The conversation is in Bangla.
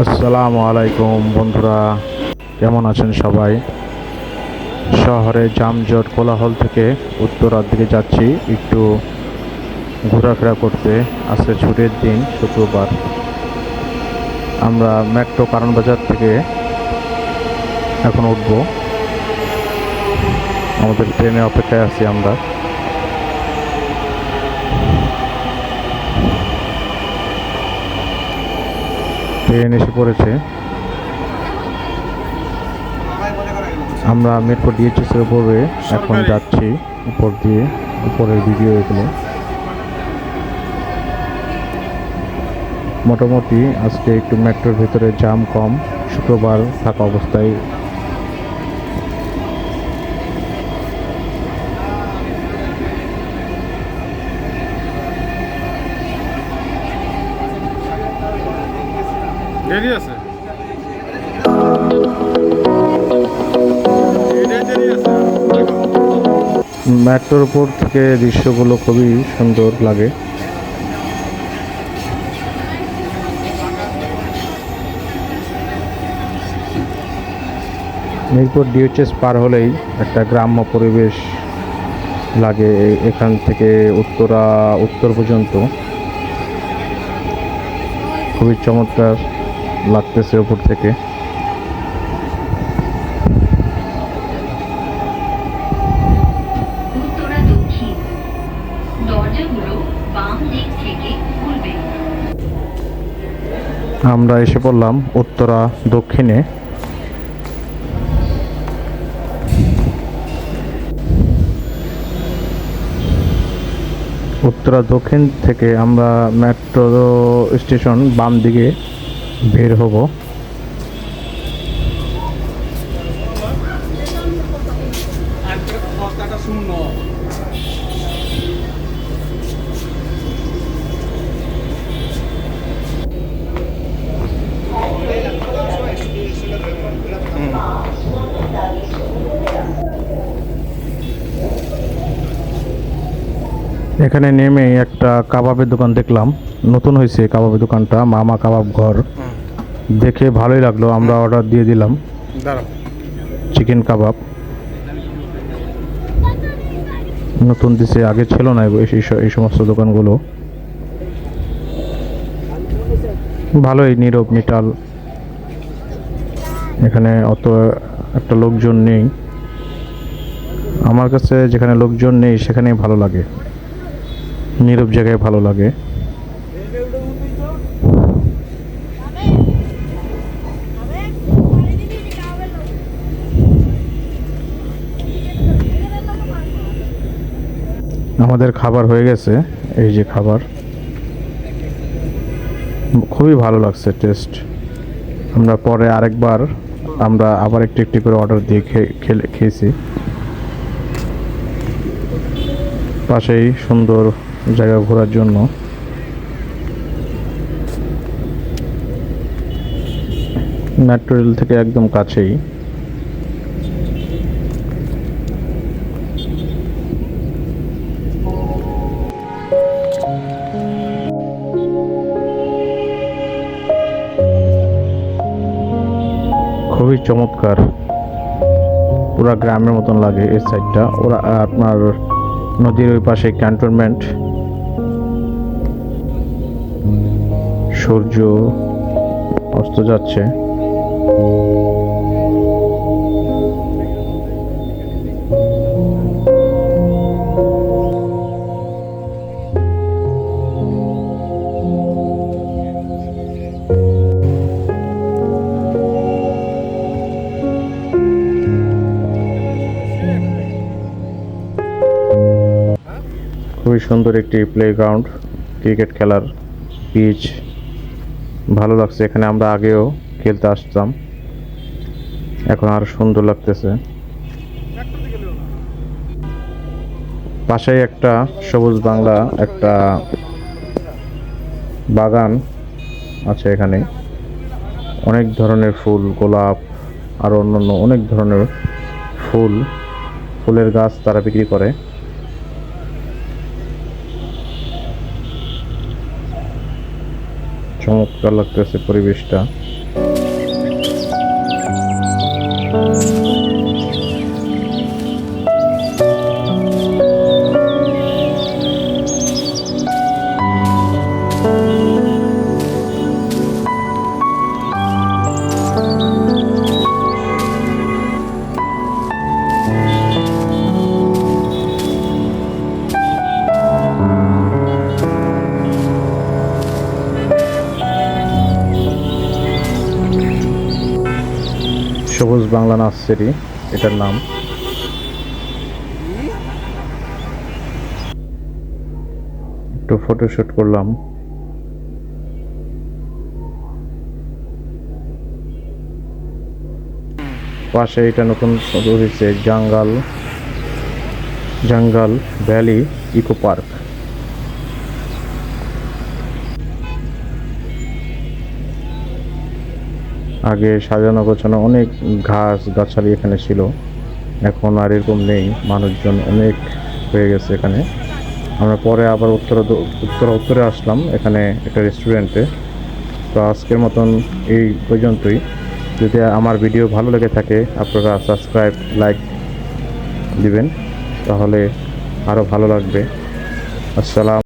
আসসালামু আলাইকুম বন্ধুরা, কেমন আছেন সবাই? শহরে যানজট কোলাহল থেকে উত্তরার দিকে যাচ্ছি, একটু ঘোরাফেরা করতে। আজকে ছুটির দিন, শুক্রবার। আমরা মেট্রো কারণ বাজার থেকে এখন উঠব। আমাদের ট্রেনে অপেক্ষায় আছি আমরা। ট্রেন এসে পড়েছে। আমরা মেরপুর ডিএচএস এর উপরে এখন যাচ্ছি উপর দিয়ে উপরের ভিডিও এগুলো। মোটামুটি আজকে একটু মেট্রোর ভেতরে জাম কম শুক্রবার থাকা অবস্থায় দেরি আছে। মেট্রোর উপর থেকে দৃশ্যগুলো খুবই সুন্দর লাগে। মিরপুর ডিএচএস পার হলেই একটা গ্রাম্য পরিবেশ লাগে এখান থেকে উত্তরা উত্তর পর্যন্ত। খুবই চমৎকার। লাগতেছে উপর থেকে। আমরা এসে পড়লাম উত্তরা দক্ষিণে উত্তরা দক্ষিণ থেকে আমরা মেট্রো স্টেশন বাম দিকে বের হব। শূন্য এখানে নেমে একটা কাবাবের দোকান দেখলাম। নতুন হয়েছে কাবাবের দোকানটা মামা কাবাব ঘর। দেখে ভালোই লাগল আমরা অর্ডার দিয়ে দিলাম। চিকেন কাবাব। নতুন দিছে আগে ছিল না এই সমস্ত দোকানগুলো। ভালোই নীরব নিটাল। এখানে অত একটা লোকজন নেই। আমার কাছে যেখানে লোকজন নেই সেখানেই ভালো লাগে। নীরব জায়গায় ভালো লাগে। আমাদের খাবার হয়ে গেছে, এই যে খাবার। খুবই ভালো লাগছে টেস্ট আমরা পরে আরেকবার, আমরা আবার একটু একটু করে অর্ডার দিয়ে খেয়ে- খেয়েছি। পাশেই সুন্দর জায়গা ঘোরার জন্য। মেট্রো রেল থেকে একদম কাছেই। খুবই চমৎকার। পুরা গ্রামের মতন লাগে এই সাইডটা ওরা আপনার নদীর ওই পাশে ক্যান্টনমেন্ট সূর্য অস্ত যাচ্ছে। খুবই সুন্দর একটি প্লেগ্রাউন্ড ক্রিকেট খেলার পিচ ভালো লাগছে। এখানে আমরা আগেও খেলতে আসতাম। এখন আরও সুন্দর লাগতেছে। পাশেই একটা সবুজ বাংলা একটা বাগান আছে এখানে। অনেক ধরনের ফুল, গোলাপ, আর অন্যান্য অনেক ধরনের ফুল। ফুলের গাছ তারা বিক্রি করে। চমৎকার লাগতেছে পরিবেশটা। সবুজ বাংলা নার্সারি এটার নাম। একটু ফটোশুট করলাম। পাশে এটা নতুন শুরু হয়েছে Jangal Jangal valley eco park. আগে সাজানো গোছানো অনেক ঘাস গাছালি এখানে ছিল। এখন আর এরকম নেই, মানুষজন অনেক হয়ে গেছে এখানে। আমরা পরে আবার উত্তর উত্তর, উত্তরে আসলাম, এখানে একটা রেস্টুরেন্টে তো আজকের মতন এই পর্যন্তই। যদি আমার ভিডিও ভালো লেগে থাকে, আপনারা সাবস্ক্রাইব লাইক দিবেন, তাহলে আরও ভালো লাগবে। আসসালাম।